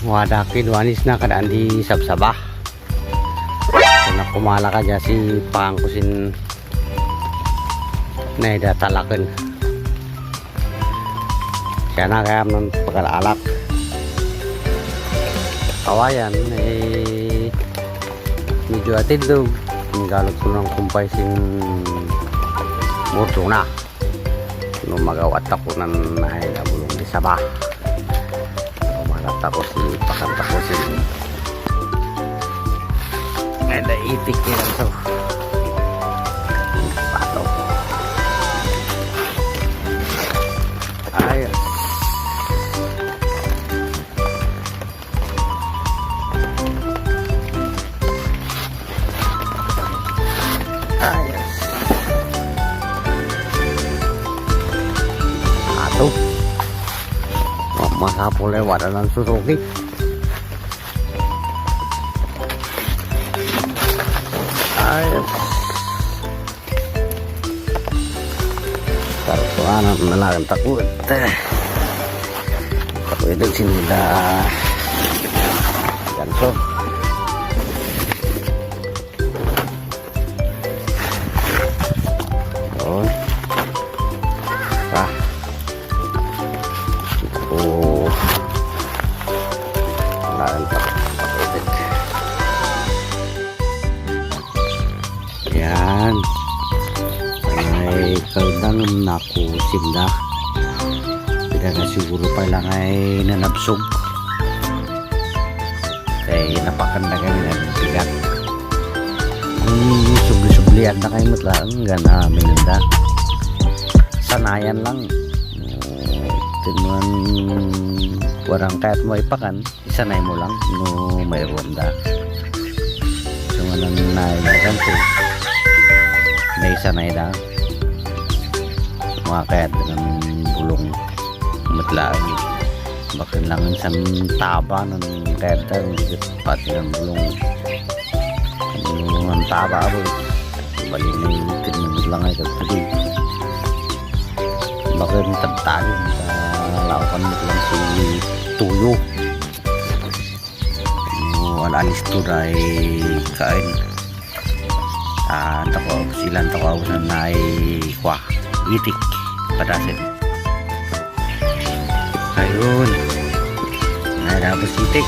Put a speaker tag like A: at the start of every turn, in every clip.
A: Wadaki duanis na kadaan di sabsabah. Kena kumala ka dyan si pangkusin na ida talakan. Siya na kaya ng pagkalalak. Kawayan eh medyo atid daw. Galot ko ng kumpay sin moto na. Nung magawat ako ng nahilabulong ni Sabah. Umalat ako si pakanta ko si Ada itik yan to. Masapo lewat ng Suzuki. Ayos. Kartuanan na lang takut. Takut itu sini dah. Ganso. Yun. Kaldang nakusim na. Na siguro pa lang ay nanabsog. Kaya napakanda kami na bigat. Hmm, subli-sublian na kayo matlaan. Gana, minunda. Sanayan lang. Tinuan warang kahit mo ipakan, isanay mo lang no may ronda. So, manang nailagan to may sanay sumakayat ng bulong matlaan bakit lang sa taba ng hindi pati ng bulong. Ang taba po bali na yung tinunod lang ay kagtuli bakit tagtagin sa lawakan mo lang si tuyo alalis to ay kain. Ah tako silang tako na nai kwa itik. Padasin ayun. Nairabos itik.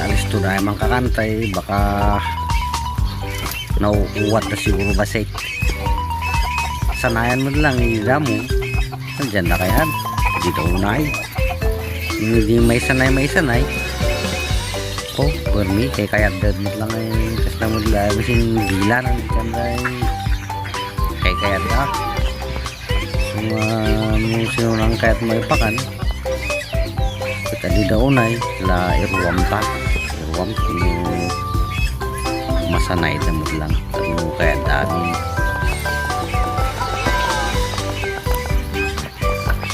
A: Alis to na emang kakantay. Baka nauuwat na siguro basik sanayan mo lang ida mo. Nandyan na kayan dito unay. Hindi may sanay may sanay. Ko permi kay kaya dad mo lang ay kas na mo na dyan ay kay kaya da mga sino nang kayat mo ipakan kita di daunay la iruwam ta iruwam sino masanay na mo lang. Ano kaya dami.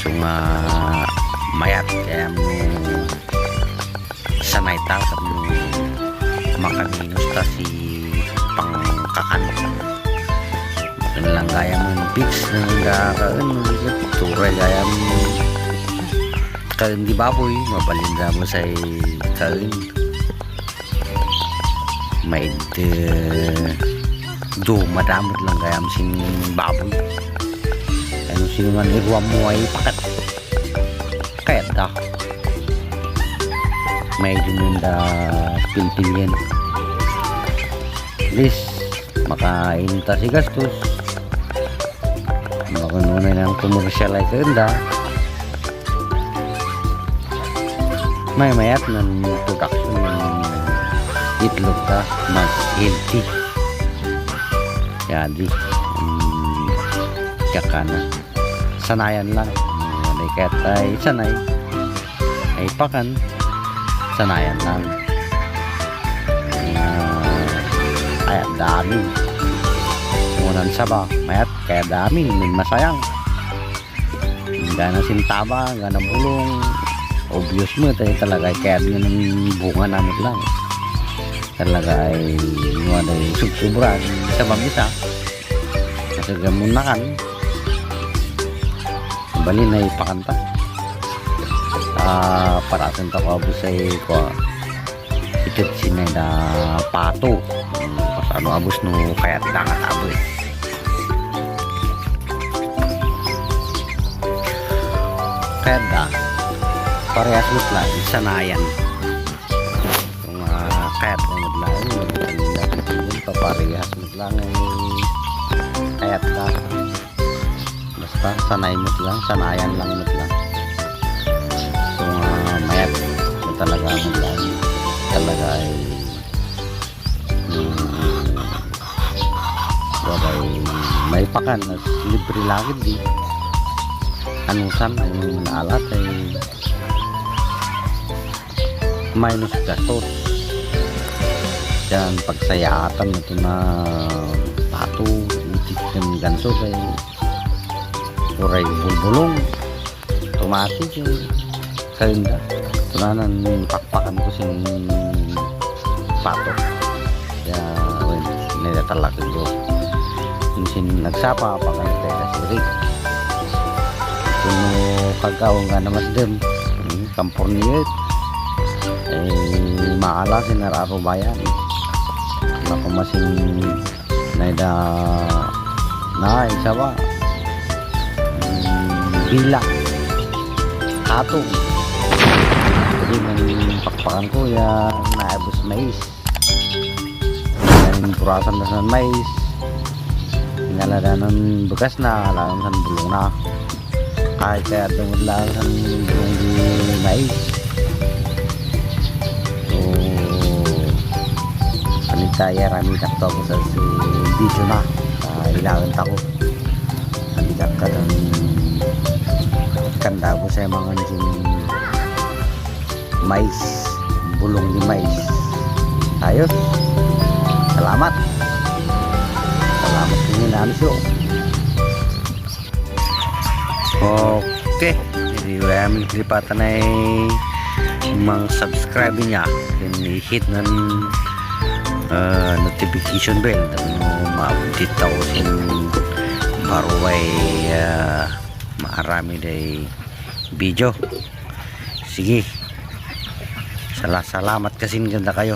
A: So nga mayat kaya mo sanay tao sa makaninos ta si pangkakan Makin lang gaya mo yung pitch na gakain mo dito turay gaya mo kain di baboy mapalinda mo sa kain may de do madamot lang gaya mo sin baboy ano sino man iruwa mo ay pakat kaya da medyo nunda pilpilyan please makain ta si gastos baka nuna ng commercial ay kanda may mayat ng production ng itlog ta mas healthy jadi um, kakana sanayan lang um, ay kaya tayo sanay ay pakan. Sanayan lang uh, ay ang dami munan saba mayat kaya dami min masayang. Gana sintaba gana bulong. Obvious mo tayo talaga kaya nga ng bunga namin lang. Talaga ay yung ano yung sugsubra sa mamisa kasi gamunakan bali na ipakanta ah para sa tako abo sa ko itit sinay da pato. Pas ano abos no kayat dangat aboy kaya da parehas lang sanayan kung uh, kayat mo lang magandang paparehas mo lang ay kayat da basta sanay lang sanayan lang lang. Kung uh, mayat mo talaga lang talaga ay um, may pakan at libre lagi di anusan ang naalat ay minus gastos. Yan pagsayatan ito na pato itik ng ganso ay uray bulbulong tumatik yung kalinda tunanan pakpakan ko sing pato. Kaya well, nilatalak ko. Yung sin nagsapa pa kayo tayo na si Rick kuno kagaw nga na mas dem hmm, kampor niya eh maala si nararo bayan. Ako masin na da na isa ba Hmm, bila. Katong jadi ng pakpakan ko ya naabos mais. Yung purasan na sa mais. Ngaladanan bekas na alam san bulong na kahit kaya tungod lang san bulong di mais so panikaya rami takto ako sa si video na. Uh, ilangan tako panikat ka ng kanda ko sa mga naging mais. Bulong di mais. Ayos. Salamat. Salamat din namin siyo oke jadi kami kelipatan ay mga subscribe niya. Then i-hit ng uh, notification bell. Dan maupdate ako baru ay uh, maarami day video. Sige. Sala salamat kasi ganda kayo